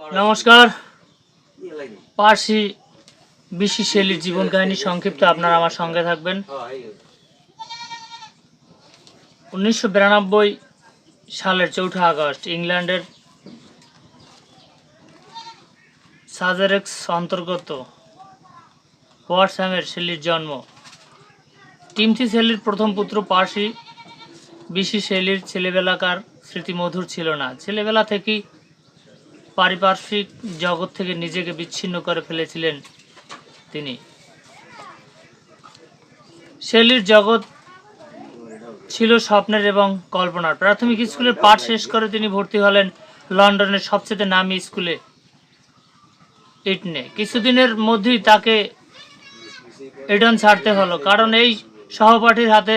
নমস্কার। পার্সি বিশি শৈলীর জীবন কাহিনী সংক্ষিপ্ত আপনারা আমার সঙ্গে থাকবেন। উনিশশো বিরানব্বই সালের চৌঠা আগস্ট, ইংল্যান্ডের সাজারেক্স অন্তর্গত ওয়াটসহ্যামের শেলির জন্ম। টিমথি শেলির প্রথম পুত্র পার্সি বিশি শেলির ছেলেবেলাকার স্মৃতি মধুর ছিল না। ছেলেবেলা থেকেই পারিপার্শ্বিক জগৎ থেকে নিজেকে বিচ্ছিন্ন করে ফেলেছিলেন তিনি। শেলির জগৎ ছিল স্বপ্নের এবং কল্পনার। প্রাথমিক স্কুলের পাঠ শেষ করে তিনি ভর্তি হলেন লন্ডনের সবচেয়ে নামি স্কুলে, ইটনে। কিছুদিনের মধ্যেই তাকে ইডন ছাড়তে হলো, কারণ এই সহপাঠীর হাতে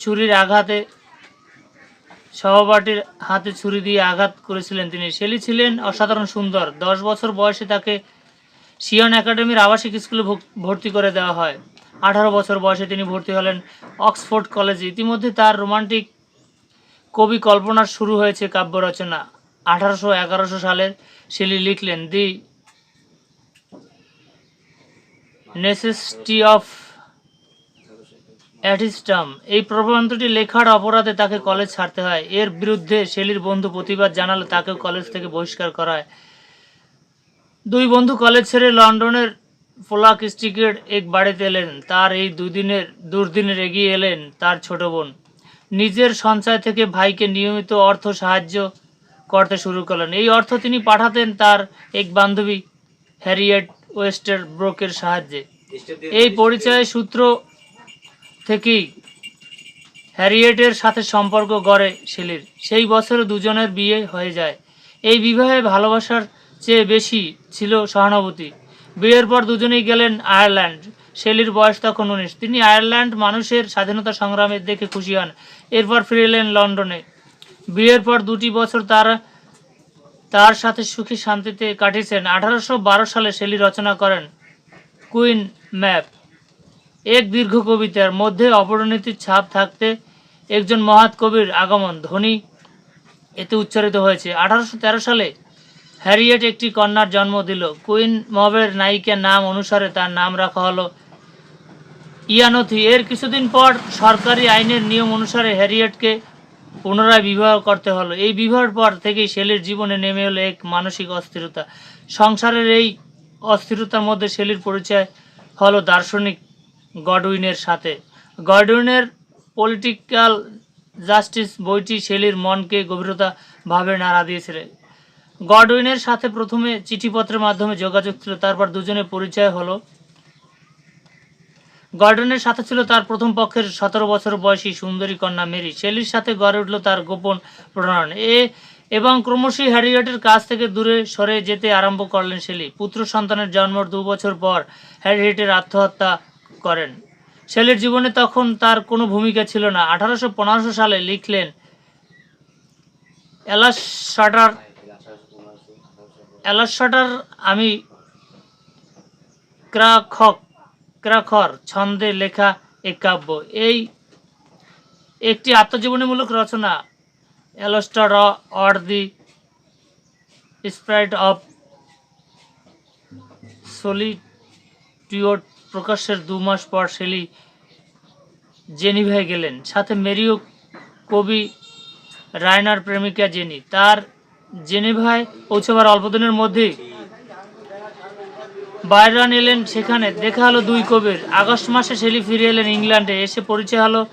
ছুরির আঘাতে সহপাঠীর হাতে ছুরি দিয়ে আঘাত করেছিলেন তিনি। শেলি ছিলেন অসাধারণ সুন্দর। দশ বছর বয়সে তাকে সিয়ন একাডেমির আবাসিক স্কুলে ভর্তি করে দেওয়া হয়। আঠারো বছর বয়সে তিনি ভর্তি হলেন অক্সফোর্ড কলেজে। ইতিমধ্যে তার রোমান্টিক কবি কল্পনার শুরু হয়েছে কাব্য রচনা। আঠারোশো এগারোশো সালে শেলি লিখলেন, দি নেসেসিটি অফ অ্যাটিস্টাম এই প্রবন্ধটি লেখার অপরাধে তাকে কলেজ ছাড়তে হয়। এর বিরুদ্ধে শেলির বন্ধু প্রতিবাদ জানালে তাকেও কলেজ থেকে বহিষ্কার করা হয়। দুই বন্ধু কলেজ ছেড়ে লন্ডনের ফোলাক স্ট্রিটের এক বাড়িতে এলেন। তার এই দুদিনের দুর্দিনের এগিয়ে এলেন তার ছোট বোন। নিজের সঞ্চয় থেকে ভাইকে নিয়মিত অর্থ সাহায্য করতে শুরু করলেন। এই অর্থ তিনি পাঠাতেন তার এক বান্ধবী, হ্যারিয়েট ওয়েস্টার ব্রোকের সাহায্যে। এই পরিচয়ের সূত্র থেকেই হ্যারিয়েটের সাথে সম্পর্ক গড়ে শেলির। সেই বছরে দুজনের বিয়ে হয়ে যায়। এই বিবাহে ভালোবাসার চেয়ে বেশি ছিল সহানুভূতি। বিয়ের পর দুজনেই গেলেন আয়ারল্যান্ড। শেলির বয়স তখন উনিশ। তিনি আয়ারল্যান্ড মানুষের স্বাধীনতা সংগ্রামের দেখে খুশি হন। এরপর ফিরে এলেন লন্ডনে। বিয়ের পর দুটি বছর তার তার সাথে সুখী শান্তিতে কাটিয়েছেন। আঠারোশো বারো সালে শেলি রচনা করেন কুইন ম্যাপ। এক দীর্ঘ কবিতার মধ্যে অপরিণতির ছাপ থাকতে একজন মহাৎ কবির আগমন। ধ্বনি এতে উচ্চারিত হয়েছে। আঠারোশো তেরো সালে হ্যারিয়েট একটি কন্যার জন্ম দিল। কুইন মবের নায়িকার নাম অনুসারে তার নাম রাখা হলো ইয়ানথি। এর কিছুদিন পর সরকারি আইনের নিয়ম অনুসারে হ্যারিয়েটকে পুনরায় বিবাহ করতে হলো। এই বিবাহের পর থেকেই শেলির জীবনে নেমে এলো এক মানসিক অস্থিরতা। সংসারের এই অস্থিরতার মধ্যে শেলির পরিচয় হলো দার্শনিক গডউইনের সাথে। গডউইনের পলিটিক্যাল জাস্টিস বইটি শেলির মনকে গভীরতা ভাবে নাড়া দিয়েছিল। গডউইনের সাথে প্রথমে চিঠিপত্রের মাধ্যমে যোগাযোগ ছিল, তারপর দুজনে পরিচয় হলো। গর্ডনের সাথে ছিল তার প্রথম পক্ষের সতেরো বছর বয়সী সুন্দরী কন্যা মেরি। শেলির সাথে গড়ে উঠল তার গোপন প্রণয়ন। এ এবং ক্রমশই হ্যারিয়েটের কাছ থেকে দূরে সরে যেতে আরম্ভ করলেন শেলি। পুত্র সন্তানের জন্মর দু বছর পর হ্যারিয়েটের আত্মহত্যা করেন। শেলির জীবনে তখন তার কোনো ভূমিকা ছিল না। আঠারোশো সালে লিখলেন, এলাস শাটার আমি ক্রাখক, ক্রাখর ছন্দে লেখা এক কাব্য। এই একটি আত্মজীবনীমূলক রচনা Alastor or the spirit of solitude প্রকাশের দু মাস পর শেলি জেনিভায় গেলেন। সাথে মেরিও কবি রায়নার প্রেমিকা জেনি। তার জেনিভায় পৌঁছবার অল্পদিনের মধ্যেই বাইরান এলেন সেখানে। দেখা হলো দুই কবির। আগস্ট মাসে শেলি ফিরে এলেন ইংল্যান্ডে। এসে পরিচয় হলো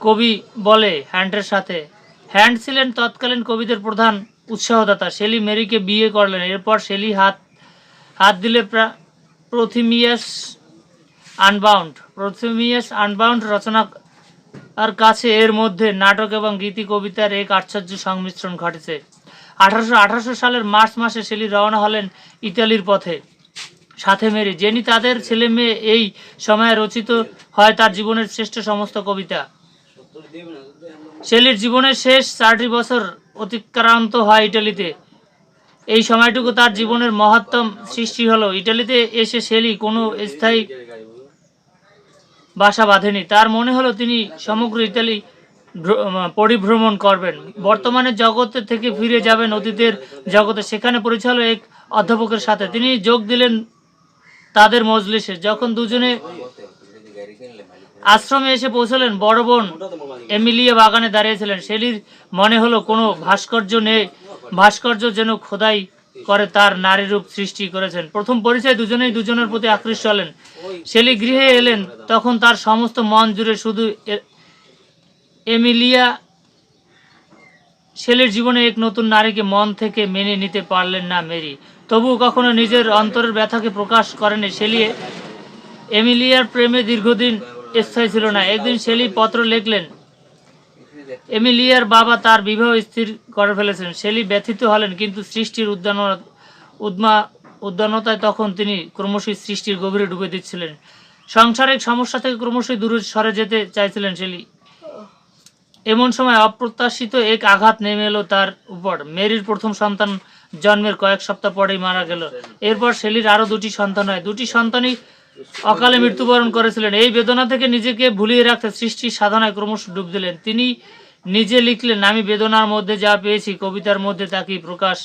কবি বলে হ্যান্ডের সাথে। হ্যান্ড ছিলেন তৎকালীন কবিদের প্রধান উৎসাহদাতা। শেলি মেরিকে বিয়ে করলেন। এরপর শেলি হাত হাত দিলে প্রা- প্রথিমিয়াস আনবাউন্ড প্রথিমিয়াস আনবাউন্ড রচনা আর কাছে এর মধ্যে নাটক এবং গীতি কবিতার এক আশ্চর্য সংমিশ্রণ ঘটেছে। আঠারোশো আঠারোশো সালের মার্চ মাসে শেলি রওনা হলেন ইতালির পথে। সাথে মেরি জেনি তাদের ছেলে মেয়ে এই সময়ে রচিত হয় তার জীবনের শ্রেষ্ঠ সমস্ত কবিতা। শেলির জীবনের শেষ চারটি বছর অতিক্রান্ত হয় ইটালিতে। এই সময়টুকু তার জীবনের মহত্তম সৃষ্টি হলো। ইটালিতে এসে শেলি কোনো স্থায়ী বাসা বাঁধেনি। তার মনে হলো তিনি সমগ্র ইতালি পরিভ্রমণ করবেন। বর্তমানে জগতে থেকে ফিরে যাবেন অতীতের জগতে। সেখানে পরিচালক এক অধ্যাপকের সাথে। তিনি যোগ দিলেন তাদের মজলিসে। যখন দুজনে আশ্রমে এসে পৌঁছলেন, বড় বোন এমিলিয়া বাগানে দাঁড়িয়েছিলেন। সেলির মনে হলো কোনো ভাস্কর্য নেই। ভাস্কর্য যেন খোদাই করে তার নারী রূপ সৃষ্টি করেছেন। প্রথম পরিচয় দুজনেই দুজনের প্রতি আকৃষ্ট হলেন। শেলি গৃহে এলেন, তখন তার সমস্ত মন জুড়ে শুধু এমিলিয়া শেলির জীবনে এক নতুন নারীকে মন থেকে মেনে নিতে পারলেন না মেরি। তবুও কখনো নিজের অন্তরের ব্যথাকে প্রকাশ করেনি। শেলি এমিলিয়ার প্রেমে দীর্ঘদিন স্থায়ী ছিল না। একদিন শেলি পত্র লিখলেন এমিলিয়ার বাবা তার বিবাহ স্থির করে ফেলেছেন। শেলি ব্যথিত হলেন, কিন্তু সৃষ্টির উদ্যান উদ্মা উদ্যানতায় তখন তিনি ক্রমশই সৃষ্টির গভীরে ডুবে দিচ্ছিলেন। সাংসারিক সমস্যা থেকে ক্রমশই দূরে সরে যেতে চাইছিলেন শেলি। এমন সময় অপ্রত্যাশিত এক আঘাত নেমে এলো তার উপর। মেরির প্রথম সন্তান জন্মের কয়েক সপ্তাহ পরেই মারা গেল। এরপর শেলির আরও দুটি সন্তান হয়। দুটি সন্তানই অকালে মৃত্যুবরণ করেছিলেন। এই বেদনা থেকে নিজেকে ভুলিয়ে রাখতে সৃষ্টির সাধনায় ক্রমশ ডুব দিলেন। তিনি নিজে লিখলেন, আমি বেদনার মধ্যে যা পেয়েছি, কবিতার মধ্যে তাকেই প্রকাশ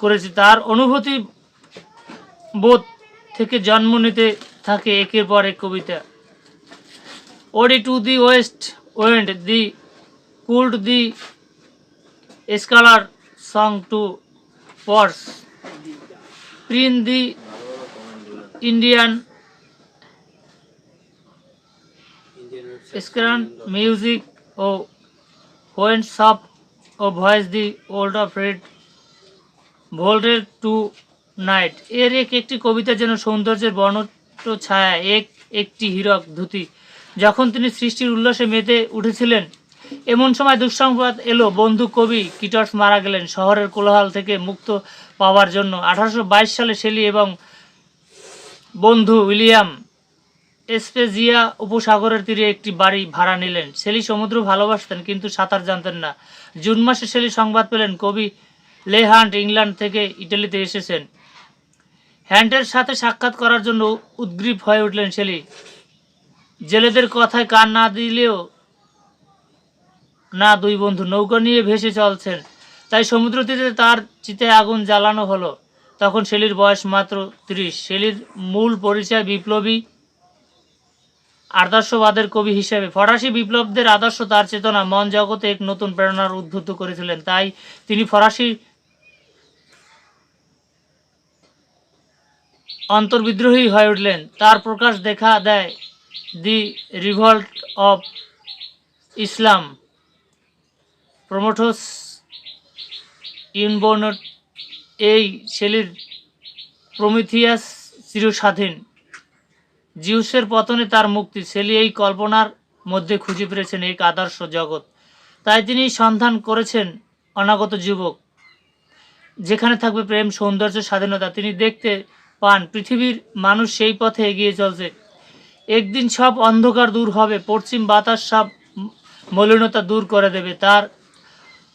করেছি? তার অনুভূতি বোধ থেকে জন্ম নিতে থাকে একের পর এক কবিতা। Ode to the west wind the cloud the skylark song to Proserpine the Indian serenade music o when soft o voice the old of red ভোল্টের টু নাইট। এর এক একটি কবিতা যেন সৌন্দর্যের বর্ণট ছায়া, এক একটি হীরক ধুতি। যখন তিনি সৃষ্টির উল্লাসে মেতে উঠেছিলেন, এমন সময় দুঃসংবাদ এলো, বন্ধু কবি কিটস মারা গেলেন শহরের কোলাহল থেকে মুক্ত পাওয়ার জন্য। আঠারোশো বাইশ সালে শেলি এবং বন্ধু উইলিয়াম এসপেজিয়া উপসাগরের তীরে একটি বাড়ি ভাড়া নিলেন। শেলি সমুদ্র ভালোবাসতেন, কিন্তু সাঁতার জানতেন না। জুন মাসে শেলি সংবাদ পেলেন, কবি লেহান্ট ইংল্যান্ড থেকে ইটালিতে এসেছেন। হ্যান্ডের সাথে সাক্ষাৎ করার জন্য উদ্গ্রীব হয়ে উঠলেন শেলি জেলেদের কথায় কান না দিলেও না দুই বন্ধু নৌকা নিয়ে ভেসে চলছেন। তাই সমুদ্র তীরে তার চিতে আগুন জ্বালানো হলো। তখন শেলির বয়স মাত্র ত্রিশ। শেলির মূল পরিচয় বিপ্লবী আদর্শবাদের কবি হিসেবে ফরাসি বিপ্লবদের আদর্শ তার চেতনা, মন জগতে এক নতুন প্রেরণার উদ্ভূত করেছিলেন। তাই তিনি ফরাসি অন্তর্বিদ্রোহী হয়ে উঠলেন। তার প্রকাশ দেখা দেয় the revolt of Islam Prometheus unbound এই শেলির প্রমিথিয়াস চিরস্বাধীন। জিউসের পতনে তার মুক্তি শেলি এই কল্পনার মধ্যে খুঁজে পেয়েছেন এক আদর্শ জগৎ। তাই তিনি সন্ধান করেছেন অনাগত যুবক। যেখানে থাকবে প্রেম, সৌন্দর্য, স্বাধীনতা, তিনি দেখতে পান পৃথিবীর মানুষ সেই পথে এগিয়ে চলছে। একদিন সব অন্ধকার দূর হবে, পশ্চিম বাতাস সব মলিনতা দূর করে দেবে। তার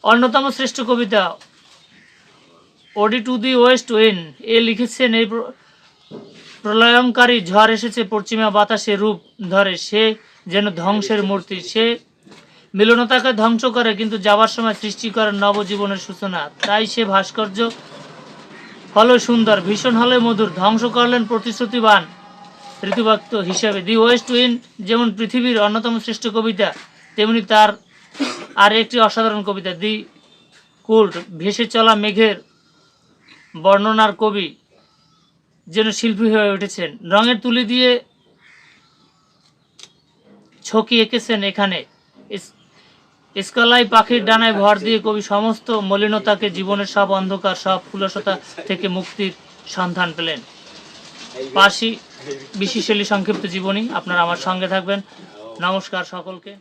অন্যতম শ্রেষ্ঠ কবিতা, ode to the west wind এ লিখেছেন এই প্রলয়ঙ্কারী ঝড় এসেছে পশ্চিমা বাতাসে রূপ ধরে। সে যেন ধ্বংসের মূর্তি। সে মিলনতাকে ধ্বংস করে, কিন্তু যাবার সময় সৃষ্টি করে নবজীবনের সূচনা। তাই সে ভাস্কর্য হলো সুন্দর, ভীষণ হলে মধুর। ধ্বংস করলেন প্রতিশ্রুতিবান ঋতুবাক্ত হিসাবে। দি ওয়েস্ট উইন্ড যেমন পৃথিবীর অন্যতম শ্রেষ্ঠ কবিতা, তেমনি তার আর একটি অসাধারণ কবিতা, দি কুল্ট ভেসে চলা মেঘের বর্ণনার কবি যেন শিল্পী হয়ে উঠেছেন। রঙের তুলি দিয়ে ছকি এঁকেছেন এখানে। স্কালাই পাখির ডানায় ভর দিয়ে কবি সমস্ত মলিনতাকে জীবনের সব অন্ধকার, সব ফুলসতা থেকে মুক্তির সন্ধান পেলেন। পাশি বিশিশালী সংক্ষিপ্ত জীবনী, আপনারা আমার সঙ্গে থাকবেন। নমস্কার সকলকে।